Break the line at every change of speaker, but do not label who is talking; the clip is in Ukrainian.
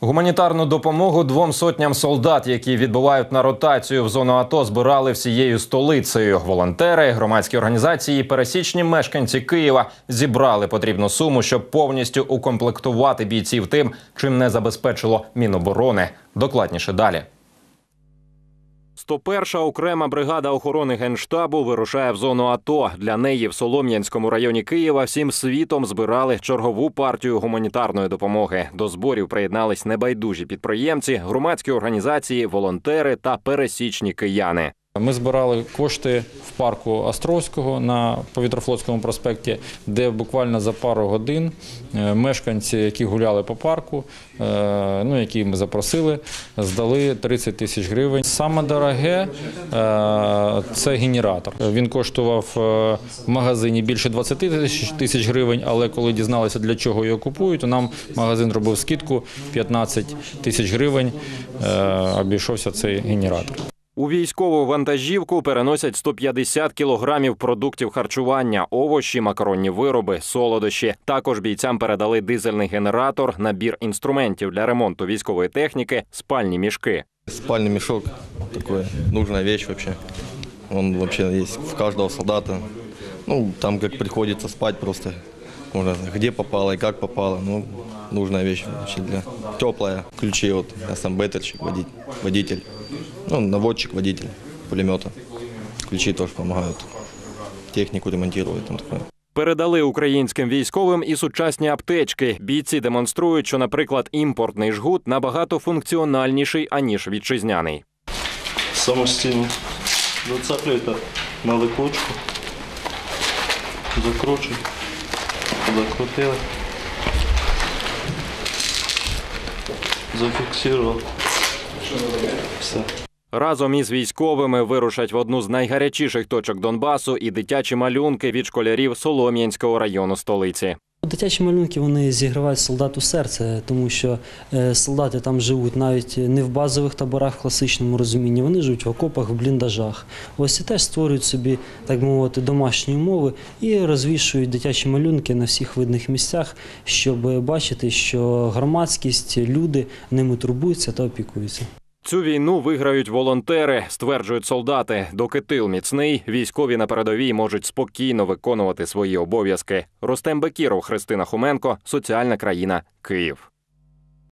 Гуманітарну допомогу двом сотням солдат, які відбувають на ротацію в зону АТО, збирали всією столицею. Волонтери, громадські організації, і пересічні мешканці Києва зібрали потрібну суму, щоб повністю укомплектувати бійців тим, чим не забезпечило Міноборони. Докладніше далі. 101-ша окрема бригада охорони генштабу вирушає в зону АТО. Для неї в Солом'янському районі Києва всім світом збирали чергову партію гуманітарної допомоги. До зборів приєднались небайдужі підприємці, громадські організації, волонтери та пересічні кияни.
Ми збирали кошти в парку Островського на повітрофлотському проспекті, де буквально за пару годин е, мешканці, які гуляли по парку, е, ну які ми запросили, здали 30 тисяч гривень. Саме дороге е, це генератор. Він коштував в магазині більше 20 тисяч- гривень, але коли дізналися, для чого його купують, то нам магазин робив скидку 15 тисяч гривень. Обійшовся цей генератор.
У військову вантажівку переносять 150 кілограмів продуктів харчування, овочі, макаронні вироби, солодощі. Також бійцям передали дизельний генератор, набір інструментів для ремонту військової техніки, спальні мішки.
Спальный мешок такой нужная вещь вообще. Он вообще есть в каждого солдата. Ну, там как приходится спать просто. Можно где попало и как попало. Ну, нужная вещь вообще для теплая. Ключи вот, я сам бетельщик, водитель, водитель. Ну, наводчик, водитель пулемета. Ключи тоже помогают. Технику там такое.
Передали українським військовим і сучасні аптечки. Бійці демонструють, що, наприклад, імпортний жгут набагато функціональніший аніж вітчизняний.
самостійно. Зацеплюєте на липучку, закручуєте, закрутили, Зафіксував. Все.
Разом із військовими вирушать в одну з найгарячіших точок Донбасу і дитячі малюнки від школярів Солом'янського району столиці.
Дитячі малюнки вони зігрівають солдату серце, тому що е, солдати там живуть навіть не в базових таборах в класичному розумінні, вони живуть в окопах, в бліндажах. Ось і теж створюють собі, так би мовити, домашні умови і розвішують дитячі малюнки на всіх видних місцях, щоб бачити, що громадськість, люди ними турбуються та опікуються.
Цю війну виграють волонтери, стверджують солдати. Доки тил міцний, військові на передовій можуть спокійно виконувати свої обов'язки. Ростем Бекіров, Христина Хоменко, соціальна країна, Київ.